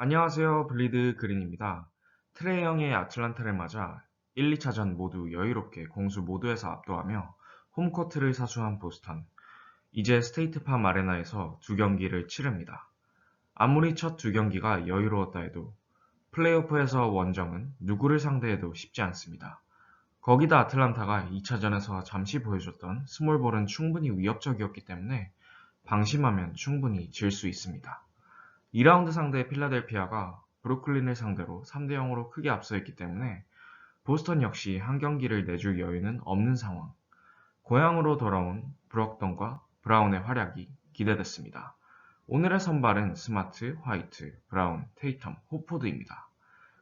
안녕하세요. 블리드 그린입니다. 트레이 형의 아틀란타를 맞아 1, 2차전 모두 여유롭게 공수 모두에서 압도하며 홈코트를 사수한 보스턴. 이제 스테이트팜 아레나에서 두 경기를 치릅니다. 아무리 첫 두 경기가 여유로웠다 해도 플레이오프에서 원정은 누구를 상대해도 쉽지 않습니다. 거기다 아틀란타가 2차전에서 잠시 보여줬던 스몰볼은 충분히 위협적이었기 때문에 방심하면 충분히 질 수 있습니다. 2라운드 상대 필라델피아가 브루클린을 상대로 3대 0으로 크게 앞서 있기 때문에 보스턴 역시 한 경기를 내줄 여유는 없는 상황. 고향으로 돌아온 브럭던과 브라운의 활약이 기대됐습니다. 오늘의 선발은 스마트, 화이트, 브라운, 테이텀, 호포드입니다.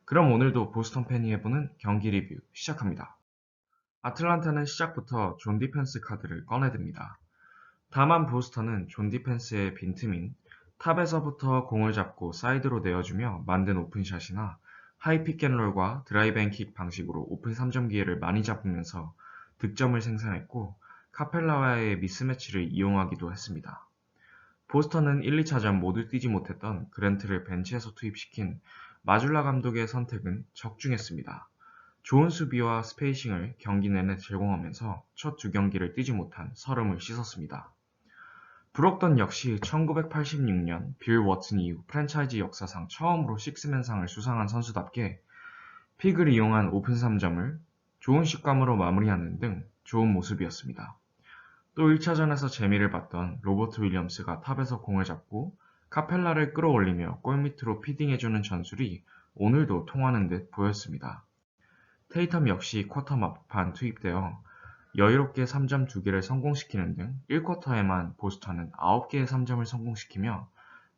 그럼 오늘도 보스턴 팬이 해보는 경기 리뷰 시작합니다. 아틀란타는 시작부터 존 디펜스 카드를 꺼내듭니다. 다만 보스턴은 존 디펜스의 빈틈인 탑에서부터 공을 잡고 사이드로 내어주며 만든 오픈샷이나 하이 픽앤롤과 드라이브 앤킥 방식으로 오픈 3점 기회를 많이 잡으면서 득점을 생산했고 카펠라와의 미스매치를 이용하기도 했습니다. 보스턴은 1, 2차전 모두 뛰지 못했던 그랜트를 벤치에서 투입시킨 마줄라 감독의 선택은 적중했습니다. 좋은 수비와 스페이싱을 경기 내내 제공하면서 첫 두 경기를 뛰지 못한 서름을 씻었습니다. 브록던 역시 1986년 빌 워튼 이후 프랜차이즈 역사상 처음으로 식스맨상을 수상한 선수답게 픽을 이용한 오픈 3점을 좋은 식감으로 마무리하는 등 좋은 모습이었습니다. 또 1차전에서 재미를 봤던 로버트 윌리엄스가 탑에서 공을 잡고 카펠라를 끌어올리며 골 밑으로 피딩해주는 전술이 오늘도 통하는 듯 보였습니다. 테이텀 역시 쿼터 막판 투입되어 여유롭게 3점 2개를 성공시키는 등 1쿼터에만 보스턴은 9개의 3점을 성공시키며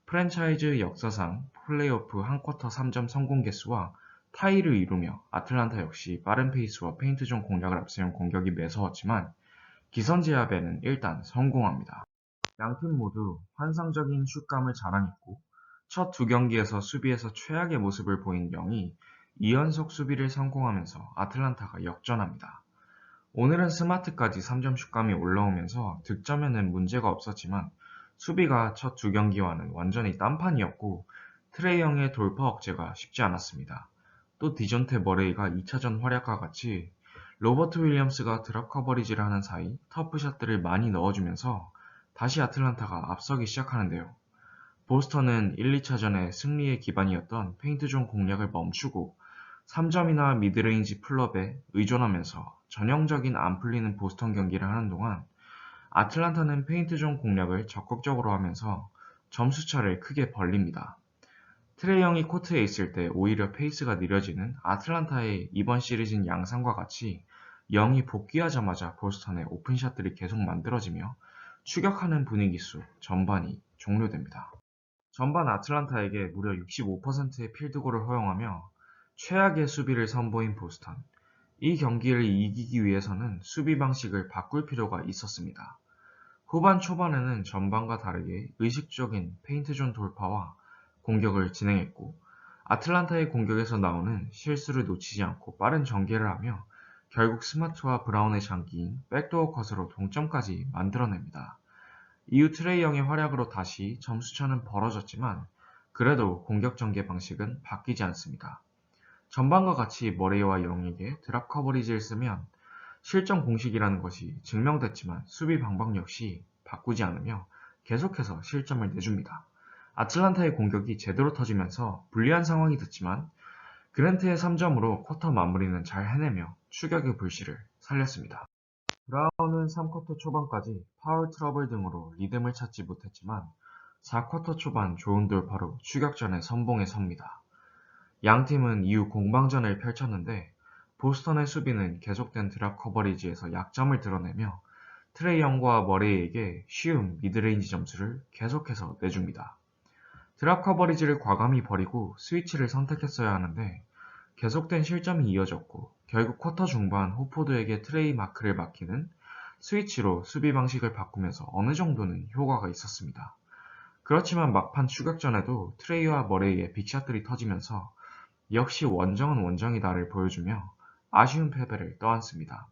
프랜차이즈 역사상 플레이오프 한 쿼터 3점 성공 개수와 타이를 이루며 아틀란타 역시 빠른 페이스와 페인트존 공략을 앞세운 공격이 매서웠지만 기선 제압에는 일단 성공합니다. 양팀 모두 환상적인 슛감을 자랑했고 첫 두 경기에서 수비에서 최악의 모습을 보인 영이 2연속 수비를 성공하면서 아틀란타가 역전합니다. 오늘은 스마트까지 3점 슛감이 올라오면서 득점에는 문제가 없었지만 수비가 첫 두 경기와는 완전히 딴판이었고 트레이 형의 돌파 억제가 쉽지 않았습니다. 또 디전테 머레이가 2차전 활약과 같이 로버트 윌리엄스가 드랍 커버리지를 하는 사이 터프샷들을 많이 넣어주면서 다시 아틀란타가 앞서기 시작하는데요. 보스턴은 1, 2차전의 승리의 기반이었던 페인트존 공략을 멈추고 3점이나 미드레인지 플럽에 의존하면서 전형적인 안 풀리는 보스턴 경기를 하는 동안 아틀란타는 페인트존 공략을 적극적으로 하면서 점수차를 크게 벌립니다. 트레이 형이 코트에 있을 때 오히려 페이스가 느려지는 아틀란타의 이번 시리즈는 양상과 같이 영이 복귀하자마자 보스턴의 오픈샷들이 계속 만들어지며 추격하는 분위기 속 전반이 종료됩니다. 전반 아틀란타에게 무려 65%의 필드골을 허용하며 최악의 수비를 선보인 보스턴. 이 경기를 이기기 위해서는 수비 방식을 바꿀 필요가 있었습니다. 후반 초반에는 전반과 다르게 의식적인 페인트존 돌파와 공격을 진행했고 아틀란타의 공격에서 나오는 실수를 놓치지 않고 빠른 전개를 하며 결국 스마트와 브라운의 장기인 백도어 컷으로 동점까지 만들어냅니다. 이후 트레이 영의 활약으로 다시 점수차는 벌어졌지만 그래도 공격 전개 방식은 바뀌지 않습니다. 전반과 같이 머레이와 영에게 드랍 커버리지를 쓰면 실전 공식이라는 것이 증명됐지만 수비 방법 역시 바꾸지 않으며 계속해서 실점을 내줍니다. 아틀란타의 공격이 제대로 터지면서 불리한 상황이 됐지만 그랜트의 3점으로 쿼터 마무리는 잘 해내며 추격의 불씨를 살렸습니다. 브라운은 3쿼터 초반까지 파울 트러블 등으로 리듬을 찾지 못했지만 4쿼터 초반 좋은 돌파로 추격전에 선봉에 섭니다. 양 팀은 이후 공방전을 펼쳤는데 보스턴의 수비는 계속된 드랍 커버리지에서 약점을 드러내며 트레이 영과 머레이에게 쉬운 미드레인지 점수를 계속해서 내줍니다. 드랍 커버리지를 과감히 버리고 스위치를 선택했어야 하는데 계속된 실점이 이어졌고 결국 쿼터 중반 호포드에게 트레이 마크를 맡기는 스위치로 수비 방식을 바꾸면서 어느 정도는 효과가 있었습니다. 그렇지만 막판 추격전에도 트레이와 머레이의 빅샷들이 터지면서 역시 원정은 원정이다를 보여주며 아쉬운 패배를 떠안습니다.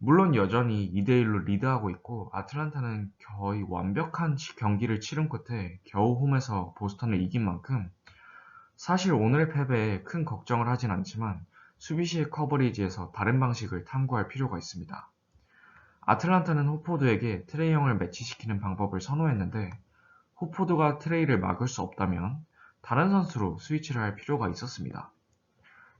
물론 여전히 2대1로 리드하고 있고 아틀란타는 거의 완벽한 경기를 치른 끝에 겨우 홈에서 보스턴을 이긴 만큼 사실 오늘의 패배에 큰 걱정을 하진 않지만 수비 시의 커버리지에서 다른 방식을 탐구할 필요가 있습니다. 아틀란타는 호포드에게 트레이 형을 매치시키는 방법을 선호했는데 호포드가 트레이를 막을 수 없다면 다른 선수로 스위치를 할 필요가 있었습니다.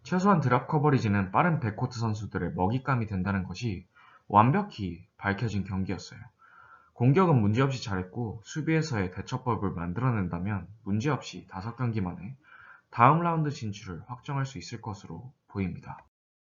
최소한 드랍 커버리지는 빠른 백코트 선수들의 먹잇감이 된다는 것이 완벽히 밝혀진 경기였어요. 공격은 문제없이 잘했고 수비에서의 대처법을 만들어낸다면 문제없이 5경기 만에 다음 라운드 진출을 확정할 수 있을 것으로 보입니다.